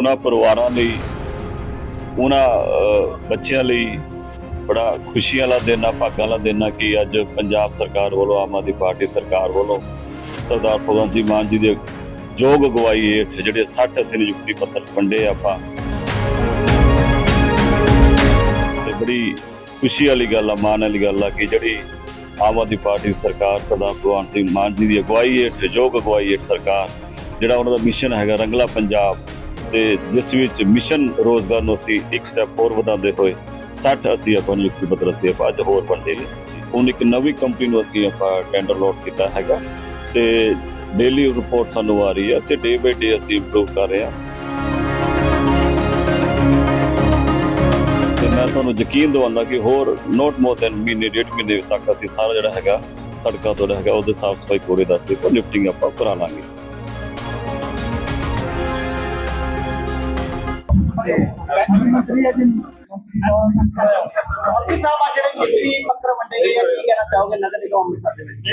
ਉਹਨਾਂ ਪਰਿਵਾਰਾਂ ਲਈ, ਉਹਨਾਂ ਬੱਚਿਆਂ ਲਈ ਬੜਾ ਖੁਸ਼ੀਆਂ ਵਾਲਾ ਦਿਨ ਆ, ਭਾਗਾਂ ਵਾਲਾ ਦਿਨ ਆ ਕਿ ਅੱਜ ਪੰਜਾਬ ਸਰਕਾਰ ਵੱਲੋਂ, ਆਮ ਆਦਮੀ ਪਾਰਟੀ ਸਰਕਾਰ ਵੱਲੋਂ ਸਰਦਾਰ ਭਗਵੰਤ ਸਿੰਘ ਮਾਨ ਜੀ ਦੇ ਯੋਗ ਅਗਵਾਈ ਹੇਠ ਜਿਹੜੇ 60 ਅਸੀਂ ਨਿਯੁਕਤੀ ਪੱਤਰ ਵੰਡੇ ਆਪਾਂ। ਤੇ ਬੜੀ ਖੁਸ਼ੀ ਵਾਲੀ ਗੱਲ ਆ, ਮਾਣ ਵਾਲੀ ਗੱਲ ਆ ਕਿ ਜਿਹੜੀ ਆਮ ਆਦਮੀ ਪਾਰਟੀ ਸਰਕਾਰ ਸਰਦਾਰ ਭਗਵੰਤ ਸਿੰਘ ਮਾਨ ਜੀ ਦੀ ਅਗਵਾਈ ਹੇਠ ਯੋਗ ਅਗਵਾਈ ਹੇਠ ਸਰਕਾਰ, ਜਿਹੜਾ ਉਹਨਾਂ ਦਾ ਮਿਸ਼ਨ ਹੈਗਾ ਰੰਗਲਾ ਪੰਜਾਬ ਤੇ ਜਿਸ ਵਿੱਚ ਮਿਸ਼ਨ ਰੋਜ਼ਗਾਰ ਨੂੰ ਅਸੀਂ ਇੱਕ ਸਟੈਪ ਹੋਰ ਵਧਾਉਂਦੇ ਹੋਏ 60 ਅਸੀਂ ਆਪਾਂ ਨਿਯੁਕਤੀ ਪੱਤਰ ਅਸੀਂ ਆਪਾਂ ਅੱਜ ਹੋਰ ਵੰਡੇ ਨੇ। ਹੁਣ ਇੱਕ ਨਵੀਂ ਕੰਪਨੀ ਨੂੰ ਅਸੀਂ ਆਪਾਂ ਟੈਂਡਰ ਲੋਟ ਕੀਤਾ ਹੈਗਾ ਤੇ ਡੇਲੀ ਰਿਪੋਰਟ ਸਾਨੂੰ ਆ ਰਹੀ ਹੈ। ਅਸੀਂ ਡੇ ਬਾਈ ਡੇ ਅਸੀਂ ਇੰਪਰੂਵ ਕਰ ਰਹੇ ਹਾਂ। ਤੇ ਮੈਂ ਤੁਹਾਨੂੰ ਯਕੀਨ ਦਵਾਉਂਦਾ ਕਿ ਹੋਰ ਨੋਟ ਮੋਰ ਦੈਨ ਮਹੀਨੇ, ਡੇਢ ਮਹੀਨੇ ਤੱਕ ਅਸੀਂ ਸਾਰਾ ਜਿਹੜਾ ਹੈਗਾ ਸੜਕਾਂ ਤੋਂ ਜਿਹੜਾ ਹੈਗਾ ਉਹਦੇ ਸਾਫ਼ ਸਫ਼ਾਈ ਕੋੜੇ ਦਾ ਅਸੀਂ ਲਿਫਟਿੰਗ ਆਪਾਂ ਕਰਾ ਲਾਂਗੇ ਮੰਤਰੀ ਸਾਹਿਬ, ਆ ਜਿਹੜੇ ਨਿਯੁਕਤੀ ਪੱਤਰ ਵੰਡੇ ਗਏ ਆ, ਕੀ ਕਹਿਣਾ ਚਾਹੋਗੇ ਨਗਰ ਨਿਗਮ ਅੰਮ੍ਰਿਤਸਰ ਦੇ ਵਿੱਚ? ਜੀ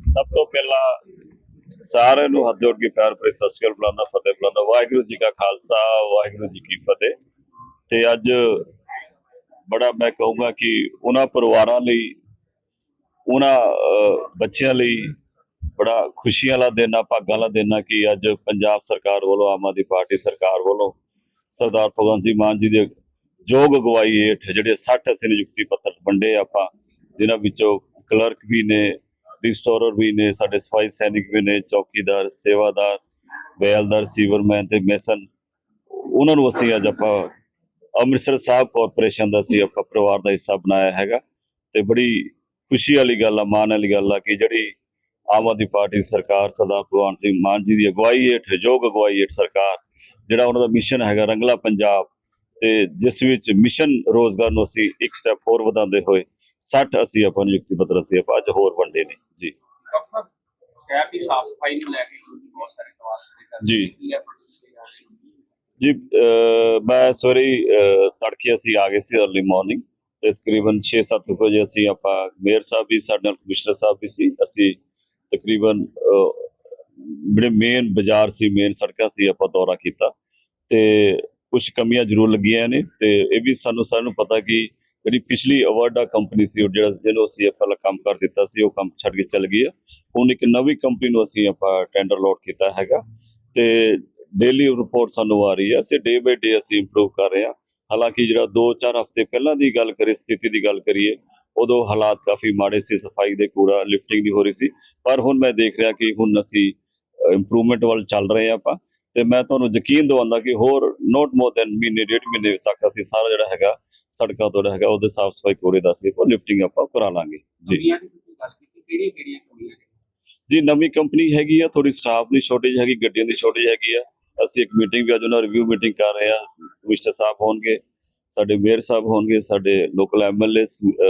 ਸਭ ਤੋਂ ਪਹਿਲਾਂ ਸਾਰਿਆਂ ਨੂੰ ਹੱਥ ਜੋੜ ਕੇ ਪਿਆਰ ਭਰੀ ਸਤਿ ਸ਼੍ਰੀ ਅਕਾਲ ਬੁਲਾਉਂਦਾ, ਫਤਿਹ ਬੁਲਾਉਂਦਾ, ਵਾਹਿਗੁਰੂ ਜੀ ਕਾ ਖਾਲਸਾ, ਵਾਹਿਗੁਰੂ ਜੀ ਕੀ ਫਤਿਹ। ਤੇ ਅੱਜ ਬੜਾ ਮੈਂ ਕਹੂੰਗਾ ਕਿ ਉਹਨਾਂ ਪਰਿਵਾਰਾਂ ਲਈ, ਉਹਨਾਂ ਬੱਚਿਆਂ ਲਈ ਬੜਾ ਖੁਸ਼ੀ ਵਾਲਾ ਦਿਨ ਆ, ਭਾਗਾਂ ਵਾਲਾ ਦਿਨ ਆ ਕਿ ਅੱਜ ਪੰਜਾਬ ਸਰਕਾਰ ਵੱਲੋਂ, ਆਮ ਆਦਮੀ ਪਾਰਟੀ ਸਰਕਾਰ ਵੱਲੋਂ ਸਰਦਾਰ ਭਗਵੰਤ ਸਿੰਘ ਮਾਨ ਜੀ ਦੇ ਯੋਗ ਅਗਵਾਈ ਹੇਠ ਜਿਹੜੇ 60 ਅਸੀਂ ਨਿਯੁਕਤੀ ਪੱਤਰ ਵੰਡੇ ਆਪਾਂ, ਜਿਨ੍ਹਾਂ ਵਿੱਚੋਂ ਕਲਰਕ ਵੀ ਨੇ, ਰਿਸਟੋਰਰ ਵੀ ਨੇ, ਸਾਡੇ ਸਫ਼ਾਈ ਸੈਨਿਕ ਵੀ ਨੇ, ਚੌਕੀਦਾਰ, ਸੇਵਾਦਾਰ ਬੇਲਦਾਰ ਸੀਵਰਮੈਨ ਤੇ ਮੈਸਨ, ਉਹਨਾਂ ਨੂੰ ਅਸੀਂ ਅੱਜ ਆਪਾਂ ਅੰਮ੍ਰਿਤਸਰ ਸਾਹਿਬ ਕਾਰਪੋਰੇਸ਼ਨ ਦਾ ਅਸੀਂ ਆਪਾਂ ਪਰਿਵਾਰ ਦਾ ਹਿੱਸਾ ਬਣਾਇਆ ਹੈਗਾ। ਤੇ ਬੜੀ ਖੁਸ਼ੀ ਵਾਲੀ ਗੱਲ ਆ, ਮਾਣ ਵਾਲੀ ਗੱਲ ਆ ਕਿ ਜਿਹੜੀ ਆਮ ਆਦਮੀ ਪਾਰਟੀ ਸਰਕਾਰ ਸਰਦਾਰ ਭਗਵੰਤ ਸਿੰਘ ਮਾਨ ਜੀ ਦੀ ਅਗਵਾਈ ਹੇਠ ਯੋਗ ਅਗਵਾਈ ਹੇਠ ਸਰਕਾਰ ਜਿਹੜਾ ਉਹਨਾਂ ਦਾ ਮਿਸ਼ਨ ਹੈਗਾ ਰੰਗਲਾ ਪੰਜਾਬ ਤੇ ਜਿਸ ਵਿੱਚ ਮਿਸ਼ਨ ਰੋਜ਼ਗਾਰ ਨੂੰ ਅਸੀਂ ਇੱਕ ਸਟੈਪ ਹੋਰ ਵਧਾਉਂਦੇ ਹੋਏ 60 ਅਸੀਂ ਆਪਾਂ ਨਿਯੁਕਤੀ ਪੱਤਰ ਅਸੀਂ ਆਪਾਂ ਅੱਜ ਹੋਰ ਵੰਡੇ ਨੇ। ਜੀ। ਡਾਕਟਰ ਸਾਹਿਬ ਸ਼ਹਿਰ ਦੀ ਸਾਫ਼ ਸਫ਼ਾਈ ਨੂੰ ਲੈ ਕੇ ਬਹੁਤ ਸਾਰੇ ਸਵਾਲ ਖੜੇ ਕਰਦੇ ਜੀ। ਜਾ ਮੈਂ ਸਵੇਰੇ ਤੜਕੇ ਅਸੀਂ ਆ ਗਏ ਸੀ अर्ਲੀ ਮਾਰਨਿੰਗ ਤੇ ਤਕਰੀਬਨ 6-7 ਵਜੇ ਅਸੀਂ ਆਪਾਂ ਮੇਅਰ ਸਾਹਿਬ ਵੀ ਸਾਡੇ ਨਾਲ ਕਮਿਸ਼ਨਰ ਸਾਹਿਬ ਵੀ ਸੀ। ਅਸੀਂ ਤਕਰੀਬਨ ਜਿਹੜੇ ਮੇਨ ਬਾਜ਼ਾਰ ਸੀ ਮੇਨ ਸੜਕਾਂ ਸੀ, ਆਪਾਂ ਦੌਰਾ ਕੀਤਾ। ਤੇ ਕੁਝ ਕਮੀਆਂ ਜ਼ਰੂਰ ਲੱਗੀਆਂ ਨੇ ਤੇ ਇਹ ਵੀ ਸਾਨੂੰ ਸਾਰਿਆਂ ਨੂੰ ਪਤਾ ਕਿ ਜਿਹੜੀ ਪਿਛਲੀ ਅਵਾਰਡਾ ਕੰਪਨੀ ਸੀ, ਉਹ ਜਿਹੜਾ ਜਿਹਨੂੰ ਅਸੀਂ ਆਪਾਂ ਕੰਮ ਕਰ ਦਿੱਤਾ ਸੀ, ਉਹ ਕੰਮ ਛੱਡ ਕੇ ਚੱਲ ਗਈ ਹੈ। ਹੁਣ ਇੱਕ ਨਵੀਂ ਕੰਪਨੀ ਨੂੰ ਅਸੀਂ ਆਪਾਂ ਟੈਂਡਰ ਲੋਟ ਕੀਤਾ ਹੈਗਾ ਤੇ ਡੇਲੀ ਰਿਪੋਰਟ ਸਾਨੂੰ ਆ ਰਹੀ ਹੈ। ਅਸੀਂ ਡੇ ਬਾਈ ਡੇ ਅਸੀਂ ਇੰਪਰੂਵ ਕਰ ਰਹੇ ਹਾਂ। ਹਾਲਾਂਕਿ ਜਿਹੜਾ 2-4 ਹਫ਼ਤੇ ਪਹਿਲਾਂ ਦੀ ਗੱਲ ਕਰੀਏ, ਸਥਿਤੀ ਦੀ ਗੱਲ ਕਰੀਏ ਉਦੋਂ ਹਾਲਾਤ ਕਾਫੀ ਮਾੜੇ ਸੀ ਸਫ਼ਾਈ ਦੇ ਕੂੜਾ ਲਿਫਟਿੰਗ ਦੀ ਹੋ ਰਹੀ ਸੀ। ਪਰ ਹੁਣ ਮੈਂ ਦੇਖ ਰਿਹਾ ਕਿ ਹੁਣ ਅਸੀਂ ਇੰਪਰੂਵਮੈਂਟ ਵੱਲ ਚੱਲ ਰਹੇ ਹਾਂ ਆਪਾਂ ਤੇ ਮੈਂ ਤੁਹਾਨੂੰ ਯਕੀਨ ਦਵਾਉਂਦਾ ਕਿ ਹੋਰ ਨੋਟ ਮੋਰ ਦੈਨ ਮਹੀਨੇ ਡੇਢ ਮਹੀਨੇ ਤੱਕ ਅਸੀਂ ਸਾਰਾ ਜਿਹੜਾ ਹੈਗਾ ਸੜਕਾਂ ਤੋਂ ਹੈਗਾ ਉਹਦੇ ਸਾਫ਼ ਸਫ਼ਾਈ ਕੋੜੇ ਦਾ ਅਸੀਂ ਲਿਫਟਿੰਗ ਆਪਾਂ ਕਰਾ ਲਾਂਗੇ। ਜੀ। ਜੀ ਨਵੀਂ ਕੰਪਨੀ ਹੈਗੀ ਆ ਥੋੜੀ ਸਟਾਫ ਦੀ ਸ਼ਾਰਟੇਜ ਹੈਗੀ ਗੱਡੀਆਂ ਦੀ ਸ਼ਾਰਟੇਜ ਹੈਗੀ ਆ। ਅਸੀਂ ਇੱਕ ਮੀਟਿੰਗ ਵੀ ਅੱਜ ਉਹਨਾਂ ਰਿਵਿਊ ਮੀਟਿੰਗ ਕਰ ਰਹੇ ਆ ਕਮਿਸ਼ਨਰ ਸਾਹਿਬ ਹੋਣਗੇ। ਸਾਡੇ ਮੇਅਰ ਸਾਹਿਬ ਹੋਣਗੇ ਸਾਡੇ ਲੋਕਲ ਐਮਐਲਏ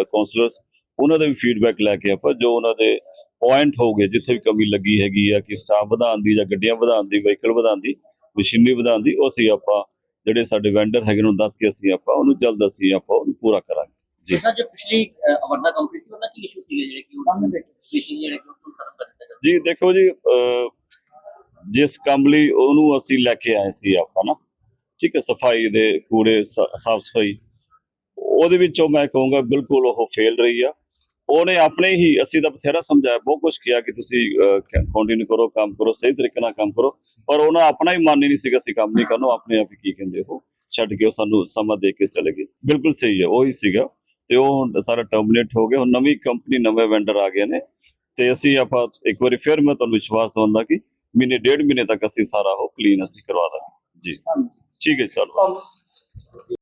ਕਾਉਂਸਲਰਸ ਉਹਨਾਂ ਦੇ ਵੀ ਫੀਡਬੈਕ ਲੈ ਕੇ ਆਪਾਂ ਜੋ ਉਹਨਾਂ ਦੇ ਪੁਆਇੰਟ ਹੋਗੇ ਜਿੱਥੇ ਵੀ ਕਮੀ ਲੱਗੀ ਹੈਗੀ ਆ ਕਿ ਸਟਾਫ ਵਧਾਉਣ ਦੀ ਜਾਂ ਗੱਡੀਆਂ ਵਧਾਉਣ ਦੀ ਵਹੀਕਲ ਵਧਾਉਣ ਦੀ ਮਸ਼ੀਨਰੀ ਵਧਾਉਣ ਦੀ ਉਹ ਅਸੀਂ ਆਪਾਂ ਜਿਹੜੇ ਸਾਡੇ ਵੈਂਡਰ ਹੈਗੇ ਨੂੰ ਦੱਸ ਕੇ ਅਸੀਂ ਆਪਾਂ ਉਹਨੂੰ ਜਲਦ ਅਸੀਂ ਆਪਾਂ ਉਹਨੂੰ ਪੂਰਾ ਕਰਾਂਗੇ ਜੀ। ਜਿਸਾ ਜੋ ਪਿਛਲੀ ਅਵਰਦਾ ਕੰਪਨੀ ਸੀ ਉਹਨਾਂ ਕੀ ਇਸ਼ੂ ਸੀਗੇ ਜਿਹੜੇ ਕਿ ਸਾਹਮਣੇ ਪਿਛਲੀ ਜਿਹੜੇ ਕਿ ਉਹ ਖਤਮ ਕਰ ਦਿੱਤੇ ਜੀ ਦੇਖੋ ਜੀ ਜਿਸ ਕੰਮ ਲਈ ਉਹਨੂੰ ਅਸੀਂ ਲੈ ਕੇ ਆਏ ਸੀ ਆਪਾਂ ਨਾ ਠੀਕ ਹੈ, ਸਫ਼ਾਈ ਦੇ ਕੂੜੇ ਸਾਫ਼ ਸਫ਼ਾਈ। ਉਹਦੇ ਵਿੱਚੋਂ ਮੈਂ ਕਹੂੰਗਾ ਬਿਲਕੁਲ ਉਹ ਫੇਲ ਰਹੀ ਆ। ਉਹਨੇ ਆਪਣੇ ਹੀ, ਅਸੀਂ ਤਾਂ ਬਥੇਰਾ ਸਮਝਾਇਆ, ਬਹੁਤ ਕੁਝ ਕਿਹਾ ਕਿ ਤੁਸੀਂ ਕੰਟੀਨਿਊ ਕਰੋ, ਕੰਮ ਕਰੋ, ਸਹੀ ਤਰੀਕੇ ਨਾਲ ਕੰਮ ਕਰੋ। ਪਰ ਉਹਨਾਂ ਆਪਣਾ ਹੀ ਮਨ ਹੀ ਨਹੀਂ ਸੀਗਾ, ਅਸੀਂ ਕੰਮ ਨਹੀਂ ਕਰਨਾ ਆਪਣੇ ਆਪ ਹੀ ਕੀ ਕਹਿੰਦੇ, ਉਹ ਛੱਡ ਕੇ ਉਹ ਸਾਨੂੰ ਸਮਾਂ ਦੇ ਕੇ ਚਲੇ ਗਏ। ਬਿਲਕੁਲ ਸਹੀ ਹੈ ਉਹ ਹੀ ਸੀਗਾ। ਤੇ ਉਹ ਸਾਰਾ ਟਰਮੀਨੇਟ ਹੋ ਗਿਆ, ਹੁਣ ਨਵੀਂ ਕੰਪਨੀ ਨਵੇਂ ਵੈਂਡਰ ਆ ਗਏ ਨੇ। ਤੇ ਅਸੀਂ ਆਪਾਂ ਇੱਕ ਵਾਰੀ ਫਿਰ ਮੈਂ ਤੁਹਾਨੂੰ ਵਿਸ਼ਵਾਸ ਦਵਾਉਂਦਾ ਕਿ ਮਹੀਨੇ, ਡੇਢ ਮਹੀਨੇ ਤੱਕ ਅਸੀਂ ਸਾਰਾ ਉਹ ਕਲੀਨ ਅਸੀਂ ਕਰਵਾ ਦਾਂਗੇ। ਜੀ। ਠੀਕ ਹੈ ਜੀ ਧੰਨਵਾਦ।